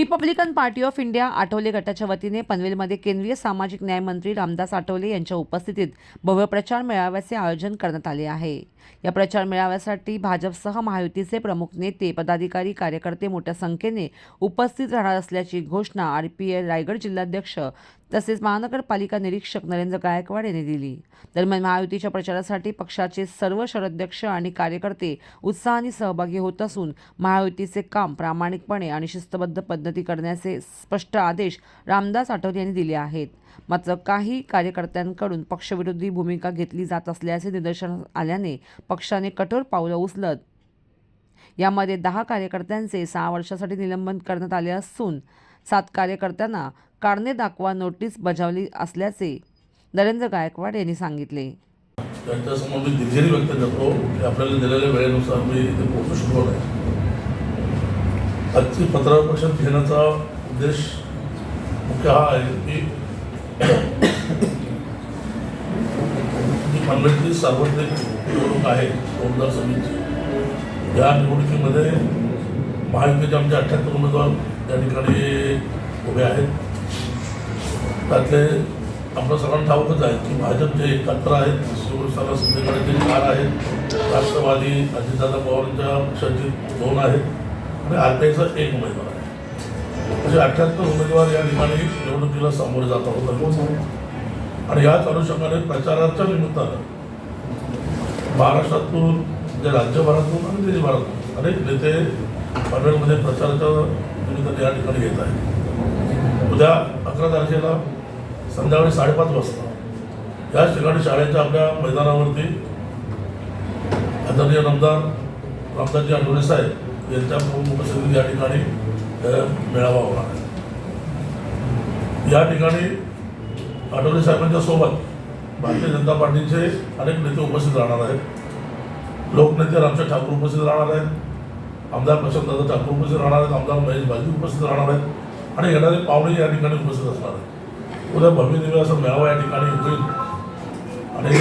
Republican party of India Athawale गटाच्या वतीने पनवेलमध्ये केंद्रीय सामाजिक न्याय मंत्री रामदास आठवले यांच्या उपस्थितीत भव्य प्रचार मेळाव्याचे आयोजन करण्यात आले आहे. या प्रचार मेळाव्यासाठी भाजपसह महायुतीचे प्रमुख नेते पदाधिकारी कार्यकर्ते मोठ्या संख्येने उपस्थित राहणार असल्याची घोषणा आर पी एल रायगड जिल्हाध्यक्ष तसेच महानगरपालिका निरीक्षक नरेंद्र गायकवाड यांनी दिली. दरम्यान महायुतीच्या प्रचारासाठी पक्षाचे सर्व शहराध्यक्ष आणि कार्यकर्ते उत्साहाने सहभागी होत असून महायुतीचे काम प्रामाणिकपणे आणि शिस्तबद्ध पद्धती करण्याचे स्पष्ट आदेश रामदास आठवले यांनी दिले आहेत. मात्र काही कार्यकर्त्यांकडून पक्षविरोधी भूमिका घेतली जात असल्याचे निदर्शन आल्याने पक्षाने कठोर पावलं उचलत यामध्ये दहा कार्यकर्त्यांचे सहा वर्षासाठी निलंबन करण्यात आले असून सात कार्यकर्त्यांना कारणे दाखवा नोटीस बजावली असल्याचे नरेंद्र गायकवाड यांनी सांगितले. त्यांच्यासमोर मी दिलगिरी व्यक्त करतो की आपल्याला दिलेल्या वेळेनुसार मी इथे पोहोचू शकलो नाही. आजची पत्रकार परिषद घेण्याचा उद्देश मुख्य हा आहे की जी पनवेलची सार्वत्रिक निवडणूक आहे दोन हजार सव्वीसची या निवडणुकीमध्ये महायुतीचे आमचे अठ्ठ्याहत्तर उमेदवार या ठिकाणी उभे आहेत. त्यातले आपलं सगळ्यांना ठाऊकच आहे की भाजपचे एकाहत्तर आहेत शिवसेना जे चार आहेत राष्ट्रवादी अजितदादा पवारांच्या पक्षाचे दोन आहेत आणि आरपीआयचा एक उमेदवार आहे. म्हणजे अठ्ठ्याहत्तर उमेदवार या ठिकाणी निवडणुकीला सामोरे जात आहोत आणि याच अनुषंगाने प्रचाराच्या निमित्तानं महाराष्ट्रातून म्हणजे राज्यभरातून आणि देशभरातून अनेक नेते पनवेलमध्ये प्रचाराच्या निमित्ताने या ठिकाणी येत आहे उद्या अकरा तारखेला संध्याकाळी साडेपाच वाजता याच ठिकाणी शाळेच्या आपल्या मैदानावरती आदरणीय आमदार रामदासजी आठवले साहेब यांच्या प्रमुख उपस्थितीत या ठिकाणी मेळावा होणार आहे. या ठिकाणी आठवले साहेबांच्या सोबत भारतीय जनता पार्टीचे अनेक नेते उपस्थित राहणार आहेत. लोकनेते रामशेठ ठाकूर उपस्थित राहणार आहेत. आमदार प्रशांतदादा ठाकूर उपस्थित राहणार आहेत आमदार महेश भाजी उपस्थित राहणार आहेत आणि येणारे पाहुणे या ठिकाणी उपस्थित असणार आहेत. उद्या भव्य दिव्य असा मेळावा या ठिकाणी होईल. आणि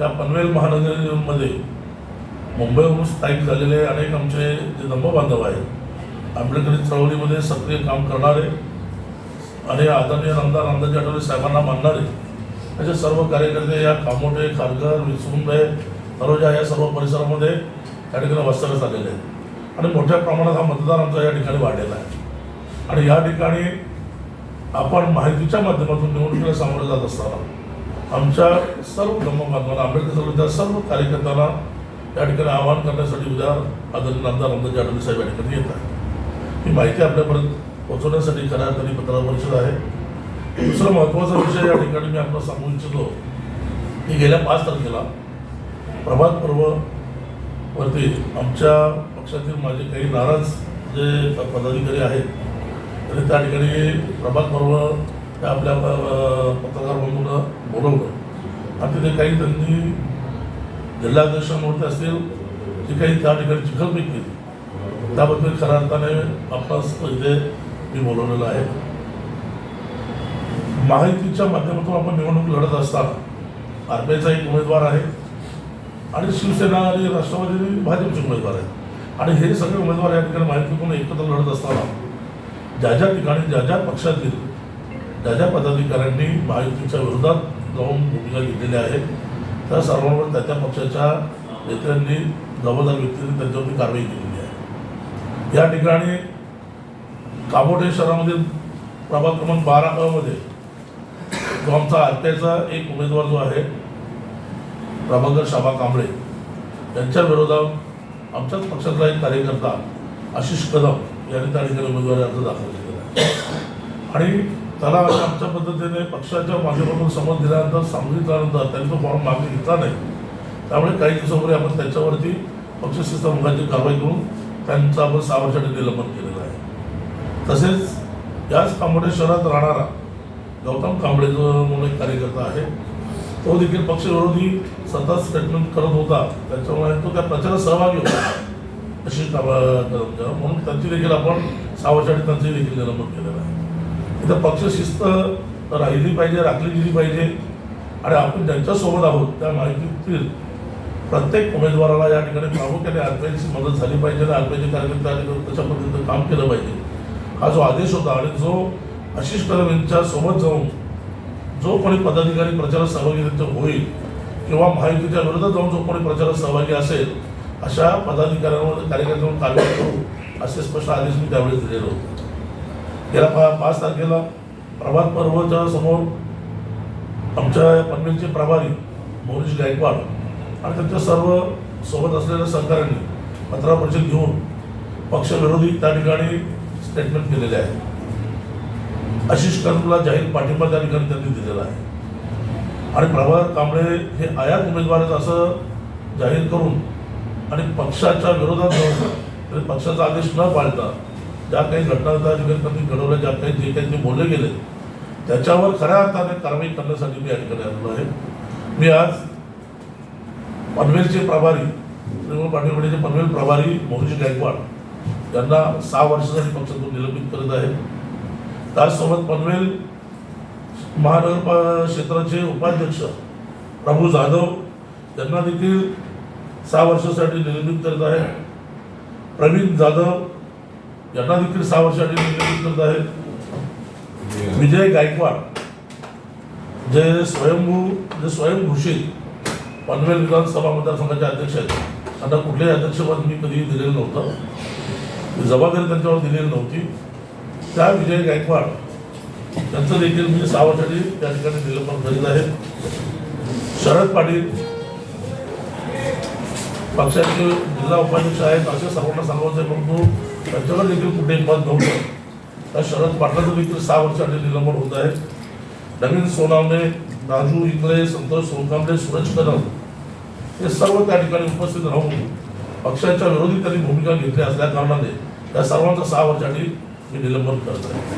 या पनवेल महानगरीमध्ये मुंबईहून स्थायिक झालेले अनेक आमचे जे धम्म बांधव आहेत आंबेडकरी चळवळीमध्ये सक्रिय काम करणारे आणि आदरणीय आमदार रामदासजी आठवले साहेबांना मानणारे असे सर्व कार्यकर्ते या कामोटे खारघर विसुंबे तरोजा या सर्व परिसरामध्ये या ठिकाणी वास्तव्यास आलेले आहेत. आणि मोठ्या प्रमाणात हा मतदार आमचा या ठिकाणी वाढलेला आहे. आणि या ठिकाणी आपण माहितीच्या माध्यमातून निवडणुकीला सामोरे जात असताना आमच्या सर्व धर्मबांधवांना आंबेडकर चळवळीच्या सर्व कार्यकर्त्यांना या ठिकाणी आवाहन करण्यासाठी उद्या आदरणीय आमदार रामदासजी आठवले साहेब या ठिकाणी येत आहे ही माहिती आपल्यापर्यंत पोहोचवण्यासाठी खऱ्या अर्थाने पत्र परिषद आहे. दुसरा महत्त्वाचा विषय या ठिकाणी मी आपल्याला सांगू इच्छितो की गेल्या पाच तारखेला प्रभात पर्व वरती आमच्या पक्षातील माझे काही नाराज जे पदाधिकारी आहेत तरी त्या ठिकाणी प्रभात बरोबर त्या आपल्या पत्रकार बंधूंना बोलवलं. आणि तिथे काही त्यांनी जिल्हाध्यक्षांवरती असतील जी काही त्या ठिकाणी चिखलपीक केली. त्याबद्दल खऱ्या अर्थाने आपणास इथे मी बोलवलेलं आहे. माहितीच्या माध्यमातून आपण निवडणूक लढत असताना आरपीआयचा एक उमेदवार आहे आणि शिवसेना आणि राष्ट्रवादी भाजपचे उमेदवार आहेत. आणि हे सगळे उमेदवार या ठिकाणी माहितीतून एकत्र लढत असताना ज्या ज्या ठिकाणी ज्या ज्या पक्षातील ज्या ज्या पदाधिकाऱ्यांनी महायुतीच्या विरोधात जाऊन भूमिका घेतलेल्या आहेत त्या सर्वांवर त्या त्या पक्षाच्या नेत्यांनी जबाबदार व्यक्तींनी त्यांच्यावरती कारवाई केलेली आहे. या ठिकाणी काबोटे शहरामध्ये प्रभाग क्रमांक बारा अ मध्ये जो आमचा आरपीआयचा एक उमेदवार जो आहे प्रभाकर शाबा कांबळे यांच्या विरोधात आमच्याच पक्षातला एक कार्यकर्ता आशिष कदम यांनी त्या ठिकाणी उमेदवारी अर्ज दाखल केलेला आहे. आणि त्याला आमच्या पद्धतीने पक्षाच्या माध्यमातून समज दिल्यानंतर सांगितल्यानंतर त्यांनी तो फॉर्म मागे घेतला नाही. त्यामुळे काही दिवसापूर्वी आपण त्याच्यावरती पक्षशिस्तमुखाची कारवाई करून त्यांचं आपण सहा वर्षासाठी निलंबन केलेलं आहे. तसेच याच कांबडे शहरात राहणारा गौतम कांबळे जो म्हणून एक कार्यकर्ता आहे. तो देखील पक्षविरोधी सतत स्टेटमेंट करत होता. त्याच्यामुळे तो त्या प्रचारात सहभागी होता. अशी म्हणून त्यांची देखील आपण सहा वर्षाने त्यांचंही देखील निलंबन केलेलं आहे. इथं पक्षशिस्त राहिली पाहिजे राखली गेली पाहिजे. आणि आपण ज्यांच्यासोबत आहोत त्या माहितीतील प्रत्येक उमेदवाराला या ठिकाणी प्रामुख्याने आरपीआयची मदत झाली पाहिजे आणि आरपीआयचे कार्यकर्ते आणि त्याच्या पद्धतीनं काम केलं पाहिजे. हा जो आदेश होता आणि जो आशिष कदम यांच्या सोबत जाऊन जो कोणी पदाधिकारी प्रचारात सहभागी त्यांच्या होईल किंवा महायुतीच्या विरोधात जाऊन जो कोणी प्रचारात सहभागी असेल अशा पदाधिकाऱ्यांवर कार्यकर्त्यांवर कारवाई करू असे स्पष्ट आदेश मी त्यावेळेस दिलेले होते. गेल्या पा पाच तारखेला प्रभात पर्वच्या समोर आमच्या पनवेलचे प्रभारी मोरीश गायकवाड आणि त्यांच्या सर्व सोबत असलेल्या सहकाऱ्यांनी पत्रपरिषद घेऊन पक्षविरोधी त्या ठिकाणी स्टेटमेंट केलेले आहे आशिष कदमला जाहीर पाठिंबा त्या ठिकाणी त्यांनी दिलेला आहे. आणि प्रभात कांबळे हे आयात उमेदवार आहेत असं जाहीर करून आणि पक्षाच्या विरोधात जाऊन तरी पक्षाचा आदेश न पाळता ज्या काही घटना त्या ठिकाणी त्यांनी घडवल्या ज्या काही जे काही ते बोलले गेले त्याच्यावर खऱ्या अर्थाने कारवाई करण्यासाठी मी या ठिकाणी आलेलो आहे. मी आज पनवेलचे प्रभारी तृणमूल पाटील पनवेल प्रभारी मोहनजी गायकवाड यांना सहा वर्षासाठी पक्षातून निलंबित करत आहे. त्याचसोबत पनवेल महानगर क्षेत्राचे उपाध्यक्ष प्रभू जाधव यांना देखील सहा वर्षासाठी निलंबित करत आहे प्रवीण जाधव यांना देखील सहा वर्षासाठी निलंबित करत आहे विजय गायकवाड जे स्वयंभू जे स्वयंघोषित पनवेल विधानसभा मतदारसंघाचे अध्यक्ष आहेत. त्यांना कुठल्याही अध्यक्षपद मी कधीही दिलेलं नव्हतं. जबाबदारी त्यांच्यावर दिलेली नव्हती. त्या विजय गायकवाड त्यांचं देखील मी सहा त्या ठिकाणी निलंबन करीत आहे. शरद पाटील पक्षाचे जिल्हा उपाध्यक्ष आहेत असे सर्वांना सांगायचं आहे परंतु त्यांच्याकडे देखील कुठेही मत नव्हतं. त्या शरद पाटलाचं देखील सहा वर्षासाठी निलंबन होत आहे. नवीन सोनावणे राजू इंगळे संतोष सोनकांबळे सूरज कदम हे सर्व त्या ठिकाणी उपस्थित राहून पक्षाच्या विरोधी त्यांनी भूमिका घेतली असल्या कारणाने त्या सर्वांचा सहा वर्षासाठी मी निलंबन करत आहे